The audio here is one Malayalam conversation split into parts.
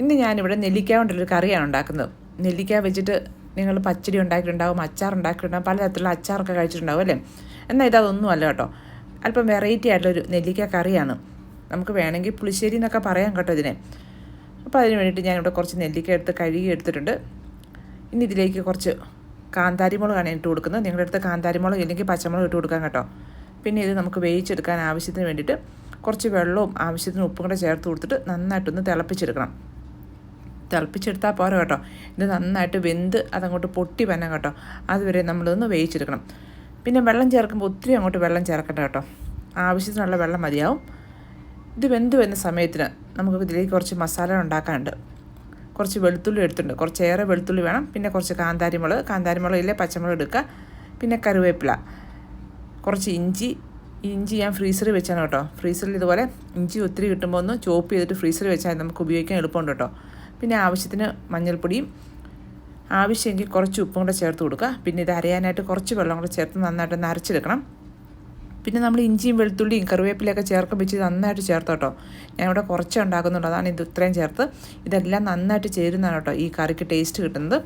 ഇന്ന് ഞാനിവിടെ നെല്ലിക്ക കൊണ്ടുള്ളൊരു കറിയാണ് ഉണ്ടാക്കുന്നത്. നെല്ലിക്ക വെച്ചിട്ട് നിങ്ങൾ പച്ചടി ഉണ്ടാക്കിയിട്ടുണ്ടാവും അച്ചാർ ഉണ്ടാക്കിയിട്ടുണ്ടാവും പലതരത്തിലുള്ള അച്ചാറൊക്കെ കഴിച്ചിട്ടുണ്ടാവും അല്ലേ? എന്നാൽ ഇതൊന്നും അല്ല കേട്ടോ. അല്പം വെറൈറ്റി ആയിട്ടുള്ളൊരു നെല്ലിക്ക കറിയാണ്. നമുക്ക് വേണമെങ്കിൽ പുളിശ്ശേരി എന്നൊക്കെ പറയാം കേട്ടോ ഇതിനെ. അപ്പോൾ അതിന് വേണ്ടിയിട്ട് ഞാനിവിടെ കുറച്ച് നെല്ലിക്ക എടുത്ത് കഴുകി എടുത്തിട്ടുണ്ട്. ഇനി ഇതിലേക്ക് കുറച്ച് കാന്താരിമുളകാണ് ഇട്ട് കൊടുക്കുന്നത്. നിങ്ങളുടെ അടുത്ത് കാന്താരിമുളക് ഇല്ലെങ്കിൽ പച്ചമുളക് ഇട്ട് കൊടുക്കാം കേട്ടോ. പിന്നെ ഇത് നമുക്ക് വേവിച്ചെടുക്കാൻ ആവശ്യത്തിന് വേണ്ടിയിട്ട് കുറച്ച് വെള്ളവും ആവശ്യത്തിന് ഉപ്പും കൂടെ ചേർത്ത് കൊടുത്തിട്ട് നന്നായിട്ടൊന്ന് തിളപ്പിച്ചെടുക്കണം. തിളപ്പിച്ചെടുത്താൽ പോരാ കേട്ടോ. ഇത് നന്നായിട്ട് വെന്ത് അതങ്ങോട്ട് പൊട്ടി വരണം കേട്ടോ. അതുവരെ നമ്മളൊന്ന് വേവിച്ചെടുക്കണം. പിന്നെ വെള്ളം ചേർക്കുമ്പോൾ ഒത്തിരി അങ്ങോട്ട് വെള്ളം ചേർക്കണ്ട കേട്ടോ. ആവശ്യത്തിനുള്ള വെള്ളം മതിയാവും. ഇത് വെന്ത് വരുന്ന സമയത്തിന് നമുക്ക് ഇതിലേക്ക് കുറച്ച് മസാല ഉണ്ടാക്കാനുണ്ട്. കുറച്ച് വെളുത്തുള്ളി എടുത്തിട്ടുണ്ട്. കുറച്ചേറെ വെളുത്തുള്ളി വേണം. പിന്നെ കുറച്ച് കാന്താരിമുളക്. ഇല്ലേ പച്ചമുളക് എടുക്കുക. പിന്നെ കറിവേപ്പില. കുറച്ച് ഇഞ്ചി. ഇഞ്ചി ഞാൻ ഫ്രീസറിൽ വെച്ചാണ് കേട്ടോ. ഫ്രീസറിൽ ഇതുപോലെ ഇഞ്ചി ഒത്തിരി കിട്ടുമ്പോൾ ഒന്ന് ചോപ്പ് ചെയ്തിട്ട് ഫ്രീസറിൽ വെച്ചാൽ നമുക്ക് ഉപയോഗിക്കാൻ എളുപ്പമുണ്ട് കേട്ടോ. പിന്നെ ആവശ്യത്തിന് മഞ്ഞൾപ്പൊടിയും ആവശ്യമെങ്കിൽ കുറച്ച് ഉപ്പും കൂടെ ചേർത്ത് കൊടുക്കുക. പിന്നെ ഇത് അരയാനായിട്ട് കുറച്ച് വെള്ളം കൂടെ ചേർത്ത് നന്നായിട്ട് അരച്ചെടുക്കണം. പിന്നെ നമ്മൾ ഇഞ്ചിയും വെളുത്തുള്ളിയും കറിവേപ്പിലയൊക്കെ ചേർക്കും വെച്ച് നന്നായിട്ട് ചേർത്ത് കേട്ടോ ഞാനിവിടെ കുറച്ച് ഉണ്ടാക്കുന്നുണ്ട് അതാണ് ഇത് ഇത്രയും ചേർത്ത്. ഇതെല്ലാം നന്നായിട്ട് ചേരുന്നതാണ് കേട്ടോ ഈ കറിക്ക് ടേസ്റ്റ് കിട്ടുന്നത്.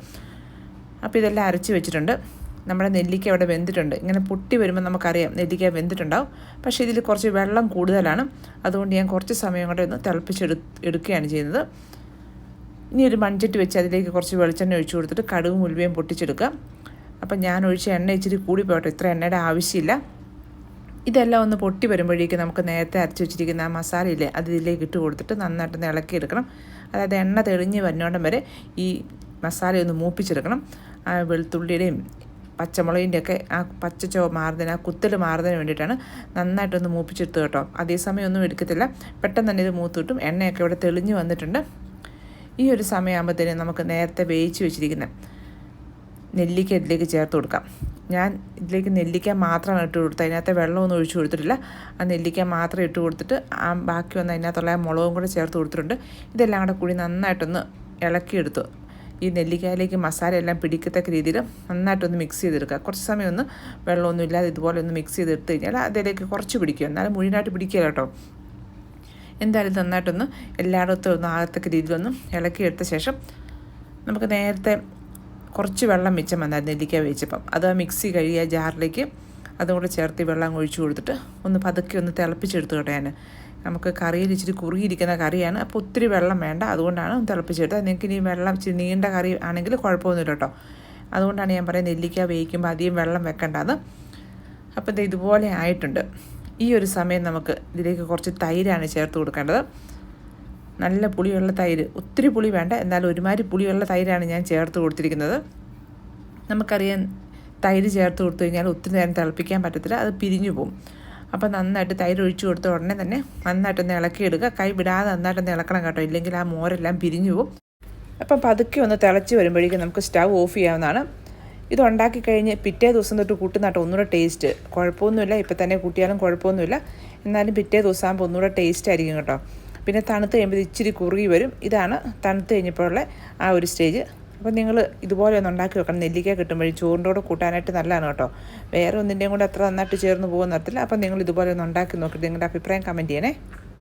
അപ്പോൾ ഇതെല്ലാം അരച്ച് വെച്ചിട്ടുണ്ട്. നമ്മുടെ നെല്ലിക്ക അവിടെ വെന്തിട്ടുണ്ട്. ഇങ്ങനെ പൊട്ടി വരുമ്പോൾ നമുക്കറിയാം നെല്ലിക്ക വെന്തിട്ടുണ്ടാവും. പക്ഷേ ഇതിൽ കുറച്ച് വെള്ളം കൂടുതലാണ്. അതുകൊണ്ട് ഞാൻ കുറച്ച് സമയം കൊണ്ട് ഒന്ന് തിളപ്പിച്ചെടു എടുക്കുകയാണ് ചെയ്യുന്നത്. ഇനി ഒരു മൺചട്ടി വെച്ച് അതിലേക്ക് കുറച്ച് വെളിച്ചെണ്ണ ഒഴിച്ചു കൊടുത്തിട്ട് കടുകും ഉലുവയും പൊട്ടിച്ചെടുക്കുക. അപ്പം ഞാൻ ഒഴിച്ച എണ്ണ ഇച്ചിരി കൂടി പോകട്ടെ ഇത്ര എണ്ണയുടെ ആവശ്യമില്ല. ഇതെല്ലാം ഒന്ന് പൊട്ടി വരുമ്പോഴേക്കും നമുക്ക് നേരത്തെ അരച്ച് വെച്ചിരിക്കുന്ന ആ മസാലയില്ലേ അത് ഇതിലേക്ക് ഇട്ട് കൊടുത്തിട്ട് നന്നായിട്ടൊന്ന് ഇളക്കിയെടുക്കണം. അതായത് എണ്ണ തെളിഞ്ഞ് വരുന്നോണ്ടം വരെ ഈ മസാല ഒന്ന് മൂപ്പിച്ചെടുക്കണം. ആ വെളുത്തുള്ളിയുടെയും പച്ചമുളകിന്റെ ഒക്കെ ആ പച്ച ചോ മാറുന്നതിന് ആ കുത്തൽ മാറുന്നതിന് വേണ്ടിയിട്ടാണ് നന്നായിട്ടൊന്ന് മൂപ്പിച്ചെടുത്ത് കേട്ടോ. അതേസമയം ഒന്നും എടുക്കത്തില്ല. പെട്ടെന്ന് തന്നെ ഇത് മൂത്ത് കിട്ടും. എണ്ണയൊക്കെ ഇവിടെ തെളിഞ്ഞ് വന്നിട്ടുണ്ട്. ഈ ഒരു സമയമാകുമ്പോഴത്തേനും നമുക്ക് നേരത്തെ വേവിച്ച് വെച്ചിരിക്കുന്ന നെല്ലിക്ക ഇതിലേക്ക് ചേർത്ത് കൊടുക്കാം. ഞാൻ ഇതിലേക്ക് നെല്ലിക്ക മാത്രം ഇട്ട് കൊടുത്തത്. അതിനകത്ത് വെള്ളമൊന്നും ഒഴിച്ചു കൊടുത്തിട്ടില്ല. ആ നെല്ലിക്ക മാത്രം ഇട്ട് കൊടുത്തിട്ട് ആ ബാക്കി വന്ന് അതിനകത്തുള്ള മുളകും കൂടെ ചേർത്ത് കൊടുത്തിട്ടുണ്ട്. ഇതെല്ലാം കൂടെ കൂടി നന്നായിട്ടൊന്ന് ഇളക്കിയെടുത്തു. ഈ നെല്ലിക്കയിലേക്ക് മസാല എല്ലാം പിടിക്കത്തക്ക രീതിയിൽ നന്നായിട്ടൊന്ന് മിക്സ് ചെയ്തെടുക്കുക. കുറച്ച് സമയം ഒന്ന് വെള്ളമൊന്നും ഇല്ലാതെ ഇതുപോലെ ഒന്ന് മിക്സ് ചെയ്തെടുത്ത് കഴിഞ്ഞാൽ അതിലേക്ക് കുറച്ച് പിടിക്കുക എന്നാലും മുഴുവനായിട്ട് പിടിക്കുക കേട്ടോ. എന്തായാലും നന്നായിട്ടൊന്ന് എല്ലായിടത്തും ഒന്ന് ആകത്തക്ക രീതിയിലൊന്ന് ഇളക്കിയെടുത്ത ശേഷം നമുക്ക് നേരത്തെ കുറച്ച് വെള്ളം മിച്ചം വന്നായിരുന്നു നെല്ലിക്ക വെച്ചപ്പം അത് മിക്സി കഴുകിയ ജാറിലേക്ക് അതും കൂടെ ചേർത്ത് വെള്ളം ഒഴിച്ചു കൊടുത്തിട്ട് ഒന്ന് പതുക്കെ ഒന്ന് തിളപ്പിച്ചെടുത്ത് കേട്ടോ നമുക്ക് കറിയിൽ ഇച്ചിരി കുറുകിയിരിക്കുന്ന കറിയാണ്. അപ്പോൾ ഒത്തിരി വെള്ളം വേണ്ട. അതുകൊണ്ടാണ് തിളപ്പിച്ചെടുത്തത്. നിങ്ങൾക്ക് ഇനി വെള്ളം ഇച്ചിരി നീണ്ട കറി ആണെങ്കിൽ കുഴപ്പമൊന്നുമില്ല കേട്ടോ. അതുകൊണ്ടാണ് ഞാൻ പറയുന്നത് നെല്ലിക്ക വേവിക്കുമ്പോൾ അധികം വെള്ളം വെക്കേണ്ടത് അപ്പോൾ ഇത് ഇതുപോലെ ആയിട്ടുണ്ട്. ഈ ഒരു സമയം നമുക്ക് ഇതിലേക്ക് കുറച്ച് തൈരാണ് ചേർത്ത് കൊടുക്കേണ്ടത്. നല്ല പുളിയുള്ള തൈര് ഒത്തിരി പുളി വേണ്ട. എന്നാൽ ഒരുമാതിരി പുളിയുള്ള തൈരാണ് ഞാൻ ചേർത്ത് കൊടുത്തിരിക്കുന്നത്. നമുക്കറിയാം തൈര് ചേർത്ത് കൊടുത്തു കഴിഞ്ഞാൽ ഒത്തിരി നേരം തിളപ്പിക്കാൻ പറ്റത്തില്ല അത് പിരിഞ്ഞു പോകും. അപ്പോൾ നന്നായിട്ട് തൈര് ഒഴിച്ചു കൊടുത്ത ഉടനെ തന്നെ നന്നായിട്ടൊന്ന് ഇളക്കിയെടുക്കുക കൈ വിടാതെ നന്നായിട്ടൊന്ന് ഇളക്കണം കേട്ടോ. ഇല്ലെങ്കിൽ ആ മോരെല്ലാം പിരിഞ്ഞു പോകും. അപ്പം പതുക്കെ ഒന്ന് തിളച്ച് വരുമ്പോഴേക്കും നമുക്ക് സ്റ്റൗ ഓഫ് ചെയ്യാവുന്നതാണ്. ഇത് ഉണ്ടാക്കി കഴിഞ്ഞ് പിറ്റേ ദിവസം തൊട്ട് കൂട്ടുന്നാട്ടോ. ഒന്നുകൂടെ ടേസ്റ്റ് കുഴപ്പമൊന്നുമില്ല. ഇപ്പം തന്നെ കൂട്ടിയാലും കുഴപ്പമൊന്നുമില്ല. എന്നാലും പിറ്റേ ദിവസം ആകുമ്പോൾ ഒന്നുകൂടെ ടേസ്റ്റ് ആയിരിക്കും കേട്ടോ. പിന്നെ തണുത്ത് കഴിയുമ്പോൾ ഇച്ചിരി കുറുകി വരും. ഇതാണ് തണുത്ത് കഴിഞ്ഞപ്പോഴുള്ള ആ ഒരു സ്റ്റേജ് അപ്പോൾ നിങ്ങൾ ഇതുപോലെ ഒന്ന് ഉണ്ടാക്കി വെക്കണം. നെല്ലിക്ക കിട്ടുമ്പോഴും ചോറിന്റെ കൂടെ കൂട്ടാനായിട്ട് നല്ലതാണ് കേട്ടോ. വേറെ ഒന്നിന്റെയും കൂടെ അത്ര നന്നായിട്ട് ചേർന്ന് പോകുന്ന തരത്തില്ല. അപ്പം നിങ്ങൾ ഇതുപോലെ ഒന്ന് ഉണ്ടാക്കി നോക്കിയിട്ട് നിങ്ങളുടെ അഭിപ്രായം കമന്റ് ചെയ്യണേ.